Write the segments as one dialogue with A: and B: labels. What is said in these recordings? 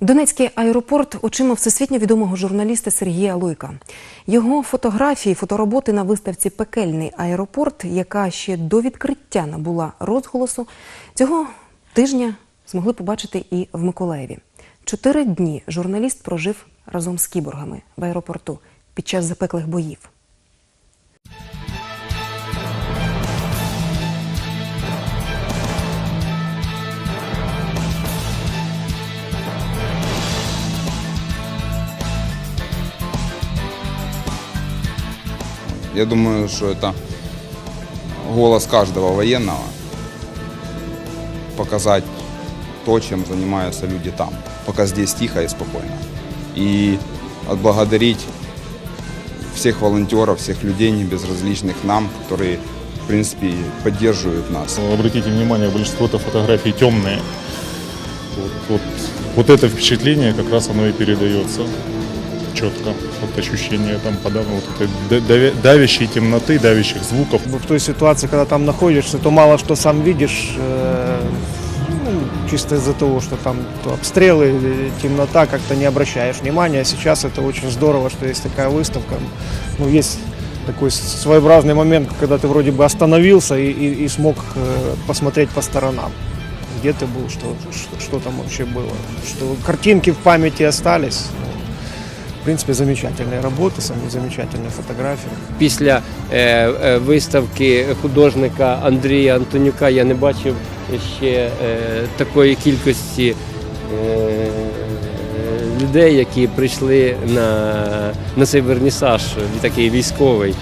A: Донецький аеропорт очима всесвітньо відомого журналіста Сергія Лойка. Його фотографії, фотороботи на виставці Пекельний аеропорт, яка ще до відкриття набула розголосу, цього тижня змогли побачити і в Миколаєві. Чотири дні журналіст прожив разом з кіборгами в аеропорту під час запеклих боїв.
B: Я думаю, что это голос каждого военного показать то, чем занимаются люди там, пока здесь тихо и спокойно. И отблагодарить всех волонтеров, всех людей, не безразличных нам, которые, в принципе, поддерживают нас.
C: Обратите внимание, большинство это фотографии темные. Вот, вот, вот это впечатление как раз оно и передается четко. Вот ощущение там подавно вот этой да- давя- давящей темноты, давящих звуков.
D: в той ситуации, когда там находишься, то мало что сам видишь, э, ну, чисто из-за того, что там то обстрелы, э, темнота, как-то не обращаешь внимания. А сейчас это очень здорово, что есть такая выставка. Ну, есть такой своеобразный момент, когда ты вроде бы остановился и, и- и смог э, посмотреть по сторонам. Где ты был, что, что, что там вообще было. Что картинки в памяти остались. Ну, В принципе, замечательные работы, сами замечательные фотографии.
E: Після е, е, виставки художника Андрія Антонюка я не бачив ще е, такої кількості е, людей, які прийшли на, на цей вернісаж, такий військовий.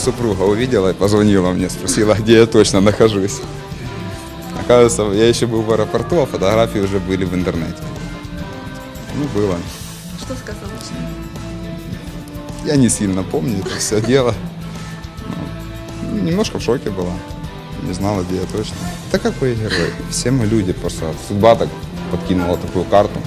B: Супруга увидела и позвонила мне, спросила, где я точно нахожусь. Оказывается, я еще был в аэропорту, а фотографии уже были в интернете. Ну, было.
A: Що сказали?
B: Я не сильно помню это все дело. Ну, немножко в шоке была. Не знала, где я точно. Да какой герой? Все мы люди, просто судьба так подкинула такую карту.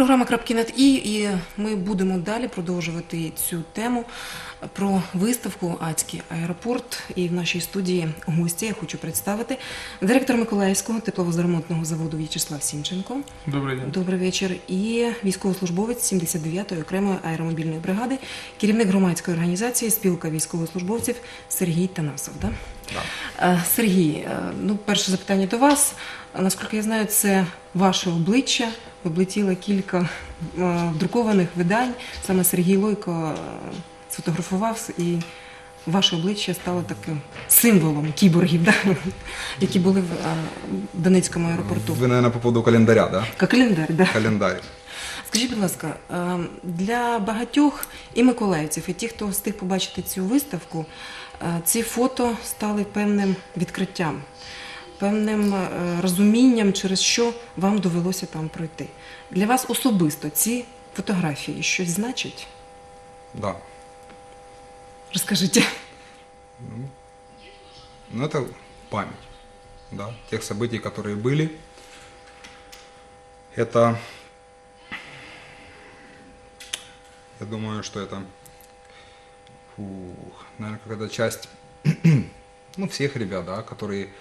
A: Програма «Крапки над І, і ми будемо далі продовжувати цю тему про виставку Ацький аеропорт. І в нашій студії гості я хочу представити директор Миколаївського тепловозоремонтного заводу В'ячеслав Сімченко.
F: Добрий день.
A: Добрий вечір. І військовослужбовець 79-ї окремої аеромобільної бригади, керівник громадської організації Спілка військовослужбовців Сергій Танасов. Да? Е, Сергій, е, ну перше запитання до вас. Наскільки я знаю, це ваше обличчя. Облетіло кілька е, друкованих видань. Саме Сергій Лойко е, сфотографував і ваше обличчя стало таким символом кіборгів, да? які були в е, Донецькому аеропорту.
B: Вы, наверное, по поводу календаря, да?
A: Як календар, да.
B: Календарь.
A: Скажіть, будь ласка, для багатьох і миколаївців, і тих, хто встиг побачити цю виставку, ці фото стали певним відкриттям, певним е, розумінням, через що вам довелося там пройти. Для вас особисто ці фотографії щось значать?
B: Да.
A: Розкажіть.
B: Ну, это память, да, тех событий, которые были. Это, я думаю, что это, фух, наверное, какая-то часть, ну, всех ребят, да, которые,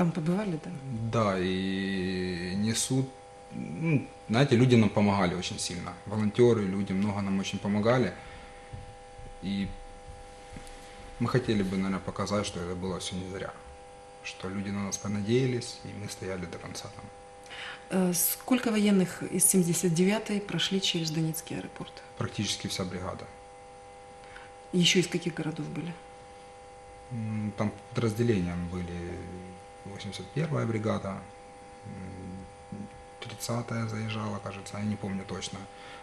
A: Там побивали, так?
B: да, и несут, ну, знаете, люди нам помогали очень сильно, волонтеры, люди много нам очень помогали, и мы хотели бы, наверное, показать, что это было все не зря. Что люди на нас понадеялись, и мы стояли до конца там.
A: Е, Скільки воєнних із 79-ї пройшли через Донецький аеропорт?
B: Практически вся бригада.
A: Еще из каких городов были?
B: М, Там подразделения были 81-я бригада, м, 30-я заезжала, кажется, я не помню точно.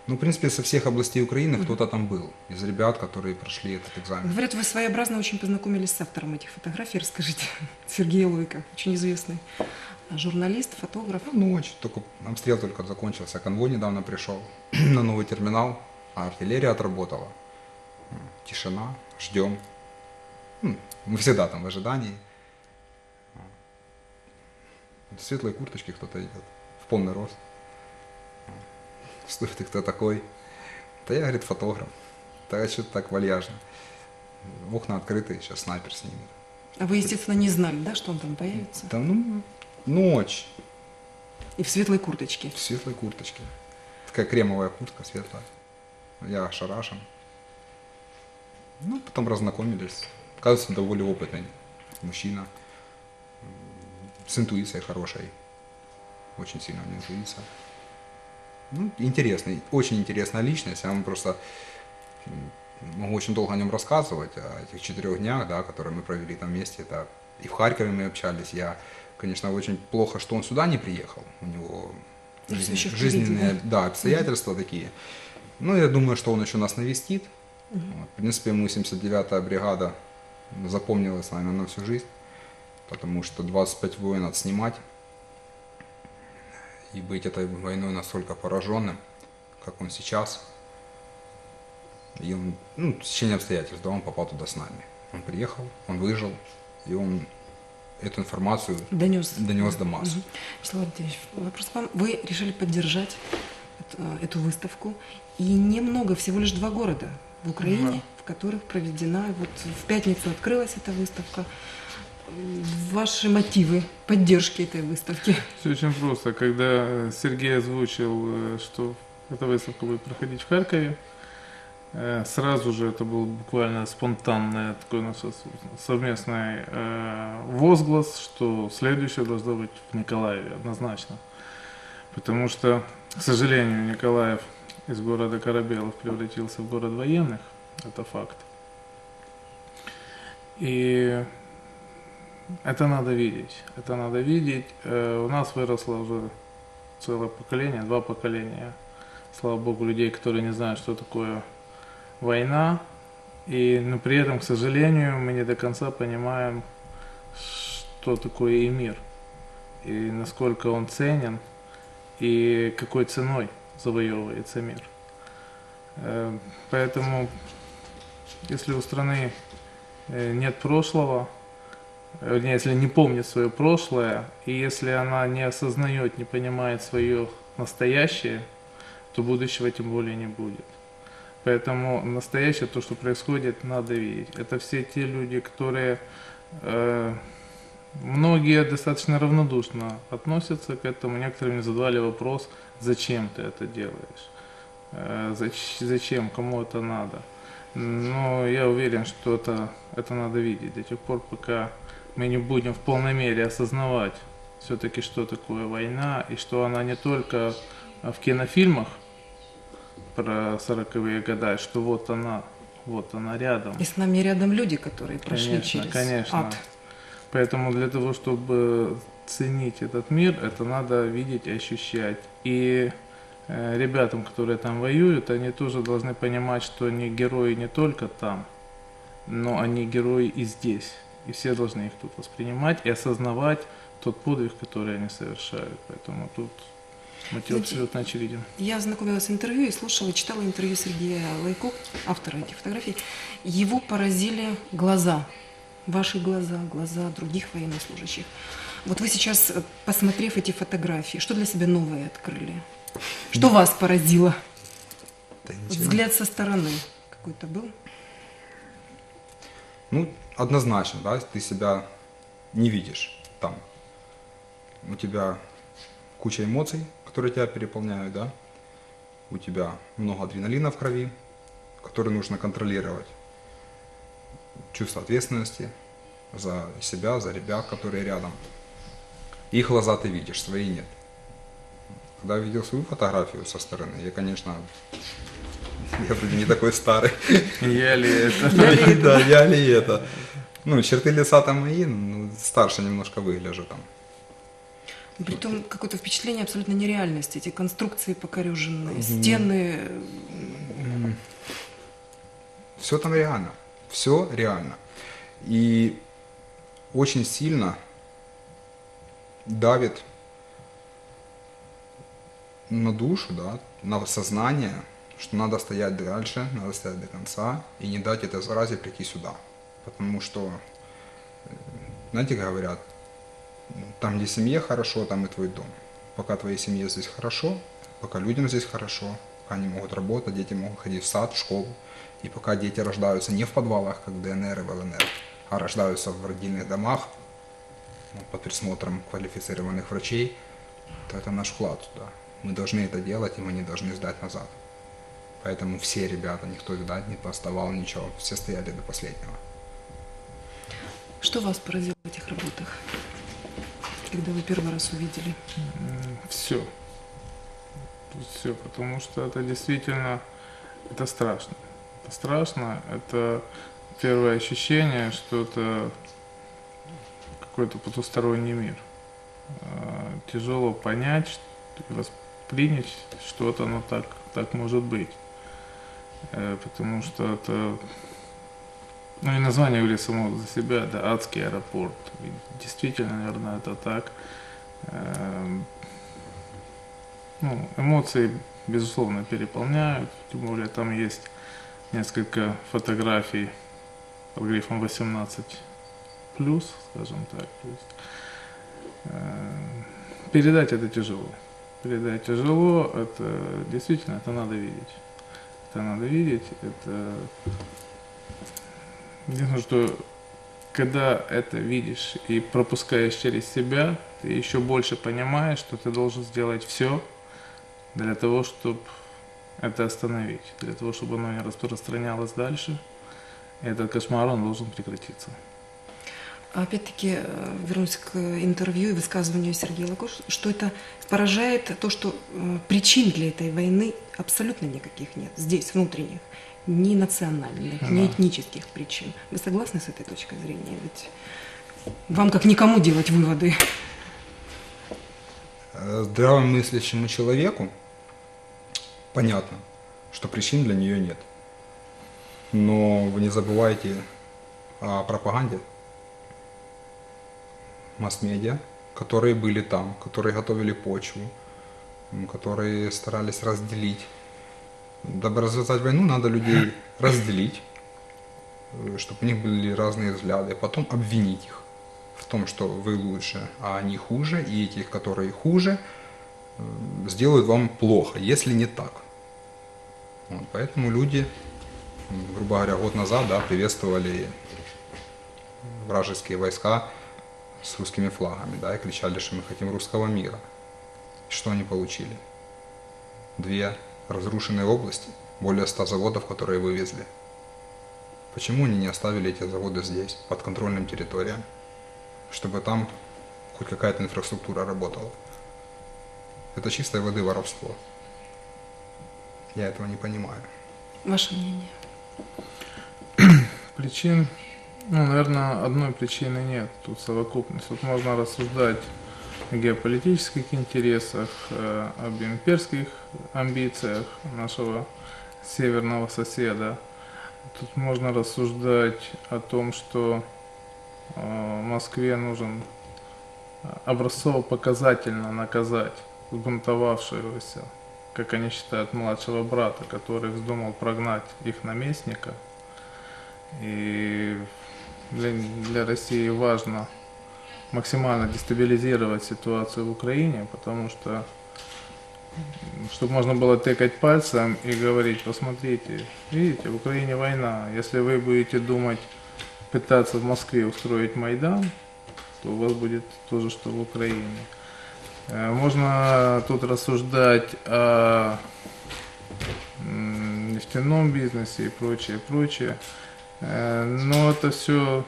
B: Ну, в принципе, со всех областей Украины кто-то там был, из ребят, которые прошли этот экзамен.
A: Говорят, вы своеобразно очень познакомились с автором этих фотографий. Расскажите, Сергей Лойко, очень известный журналист, фотограф.
B: Ну, ночь, только обстрел только закончился, конвой недавно пришел на новый терминал, а артиллерия отработала. Тишина, ждем. Мы всегда там в ожидании. В светлой курточке кто-то идет, в полный рост. Что ты, кто такой? Да я, говорит, фотограф. Да что-то так вальяжно. Окна открыты, сейчас снайпер снимет.
A: А вы, естественно, не знали, да, что он там появится?
B: Да ну, ночь.
A: И в светлой курточке.
B: В светлой курточке. Такая кремовая куртка светлая. Я ошарашен. Ну, потом разнакомились. Оказывается, довольно опытный мужчина. С интуицией хорошей. Очень сильная у него интуиция. Ну, интересный, очень интересная личность. Я вам просто могу очень долго о нем рассказывать, о этих четырех днях, да, которые мы провели там вместе. Это и в Харькове мы общались. Я, конечно, очень плохо, что он сюда не приехал. У него
A: впереди,
B: жизненные да, обстоятельства такие. Ну, я думаю, что он еще нас навестит. Вот. В принципе, ему 79-я бригада запомнилась, наверное, на всю жизнь, потому что 25 войн отснимать и быть этой войной настолько пораженным, как он сейчас. И он, ну, в течение обстоятельств, да, он попал туда с нами. Он приехал, он выжил, и он эту информацию
A: Донес.
B: донес до масс.
A: Мгм. Вячеслав Владимирович, вопрос к вам. Вы решили поддержать эту, эту выставку. И немного, всего лишь два города в Украине, в которых проведена, вот в пятницу открылась эта выставка. Ваши мотивы поддержки этой выставки?
F: Все очень просто. Когда Сергей озвучил, э, что эта выставка будет проходить в Харькове, э, сразу же это был буквально спонтанный такой у нас совместный э, возглас, что следующее должно быть в Николаеве однозначно. Потому что, к сожалению, Николаев из города Корабелов превратился в город военных. Это факт. И это надо видеть. Это надо видеть. Э, У нас выросло уже целое поколение, два поколения, слава богу, людей, которые не знают, что такое война. И, но при этом, к сожалению, мы не до конца понимаем, что такое и мир. И насколько он ценен, и какой ценой завоевывается мир. Э, Поэтому, если у страны э, нет прошлого, если не помнит свое прошлое, и если она не осознает, не понимает свое настоящее, то будущего тем более не будет. Поэтому настоящее, то, что происходит, надо видеть. Это все те люди, которые э, многие достаточно равнодушно относятся к этому. Некоторые мне задавали вопрос, зачем ты это делаешь, Э, зач- зачем, кому это надо. Но я уверен, что это, это надо видеть до тех пор, пока мы не будем в полной мере осознавать все-таки, что такое война, и что она не только в кинофильмах про 40-е годы, что вот она, вот она рядом.
A: И с нами рядом люди, которые прошли
F: Конечно,
A: через
F: конечно.
A: ад.
F: Поэтому для того, чтобы ценить этот мир, это надо видеть и ощущать. И э, ребятам, которые там воюют, они тоже должны понимать, что они герои не только там, но они герои и здесь. И все должны их тут воспринимать и осознавать тот подвиг, который они совершают. Поэтому тут мотив
A: Знаете,
F: абсолютно очевиден.
A: Я ознакомилась с интервью и слушала, читала интервью Сергея Лайко, автора этих фотографий. Его поразили глаза, ваши глаза, глаза других военнослужащих. Вот вы сейчас, э, посмотрев эти фотографии, что для себя новое открыли? Что вас поразило?
B: Да.
A: Взгляд со стороны какой-то был?
B: Ну, однозначно, да, ты себя не видишь там. У тебя куча эмоций, которые тебя переполняют, да. У тебя много адреналина в крови, который нужно контролировать. Чувство ответственности за себя, за ребят, которые рядом. Их глаза ты видишь, свои нет. Когда я видел свою фотографию со стороны, я, конечно, я вроде не такой старый.
F: Я ли это?
B: Да, я ли это. Ну, черты лица там мои, ну, старше немножко выгляжу там.
A: Притом какое-то впечатление абсолютно нереальности. Эти конструкции покореженные, стены.
B: Все там реально. Все реально. И очень сильно давит на душу, да, на сознание, что надо стоять дальше, надо стоять до конца и не дать этой заразе прийти сюда. Потому что, знаете, говорят, там, где семье хорошо, там и твой дом. Пока твоей семье здесь хорошо, пока людям здесь хорошо, пока они могут работать, дети могут ходить в сад, в школу, и пока дети рождаются не в подвалах, как в ДНР и в ЛНР, а рождаются в родильных домах, ну, под присмотром квалифицированных врачей, то это наш вклад туда. Мы должны это делать, и мы не должны сдать назад. Поэтому все ребята, никто сдать не поставал ничего, все стояли до последнего.
A: Что вас поразило в этих работах, когда вы первый раз увидели?
F: Все. Все, потому что это действительно, это страшно. Это страшно, это первое ощущение, что это какой-то потусторонний мир. А, Тяжело понять и воспринять, что это оно так, так может быть. Э, Потому что это, ну и название говорит само за себя, да, адский аэропорт. И действительно, наверное, это так. Эм, ну, эмоции, безусловно, переполняют, тем более там есть несколько фотографий под грифом 18 плюс, скажем так. То есть, э, передать это тяжело. Передать тяжело, это действительно, это надо видеть. Это надо видеть, это... Единственное, что когда это видишь и пропускаешь через себя, ты еще больше понимаешь, что ты должен сделать все для того, чтобы это остановить, для того, чтобы оно не распространялось дальше. И этот кошмар, он должен прекратиться.
A: Опять-таки, э, вернусь к интервью и высказыванию Сергея Лакош, что это поражает то, что э, причин для этой войны абсолютно никаких нет. Здесь, внутренних. Ни национальных, ни
F: Да.
A: этнических причин. Вы согласны с этой точкой зрения? Ведь вам как никому делать выводы.
B: Э, Здравомыслящему человеку понятно, что причин для нее нет. Но вы не забывайте о пропаганде, масс-медиа, которые были там, которые готовили почву, которые старались разделить. Дабы развязать войну, надо людей разделить, чтобы у них были разные взгляды, потом обвинить их в том, что вы лучше, а они хуже, и этих, которые хуже, э, сделают вам плохо, если не так. Вот, поэтому люди, грубо говоря, год назад да, приветствовали вражеские войска с русскими флагами, да, и кричали, что мы хотим русского мира. Что они получили? Две разрушенные области, более ста заводов, которые вывезли. Почему они не оставили эти заводы здесь, под контрольным территориям, чтобы там хоть какая-то инфраструктура работала? Это чистой воды воровство. Я этого не понимаю.
A: Ваше мнение?
F: Причин, ну, наверное, одной причины нет. Тут совокупность. Тут можно рассуждать о геополитических интересах, э, об имперских амбициях нашего северного соседа. Тут можно рассуждать о том, что э, Москве нужен образцово-показательно наказать сбунтовавшегося, как они считают, младшего брата, который вздумал прогнать их наместника. И для, для России важно максимально дестабилизировать ситуацию в Украине, потому что чтобы можно было тыкать пальцем и говорить, посмотрите, видите, в Украине война. Если вы будете думать, пытаться в Москве устроить Майдан, то у вас будет то же, что в Украине. Э, Можно тут рассуждать о нефтяном бизнесе и прочее, прочее. Э, Но это все,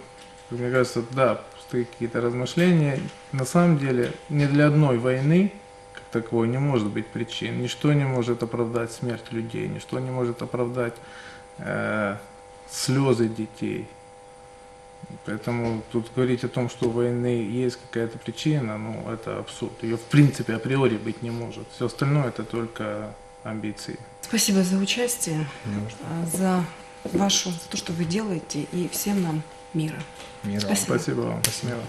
F: мне кажется, да, пустые какие-то размышления. На самом деле, ни для одной войны, как таковой, не может быть причин. Ничто не может оправдать смерть людей, ничто не может оправдать э, слезы детей. Поэтому тут говорить о том, что у войны есть какая-то причина, ну, это абсурд. Ее в принципе априори быть не может. Все остальное это только амбиции.
A: Спасибо за участие, а, за вашу, за то, что вы делаете, и всем нам мира.
B: Мира.
A: Спасибо.
F: Спасибо вам.
B: Спасибо.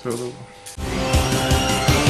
F: Всего доброго.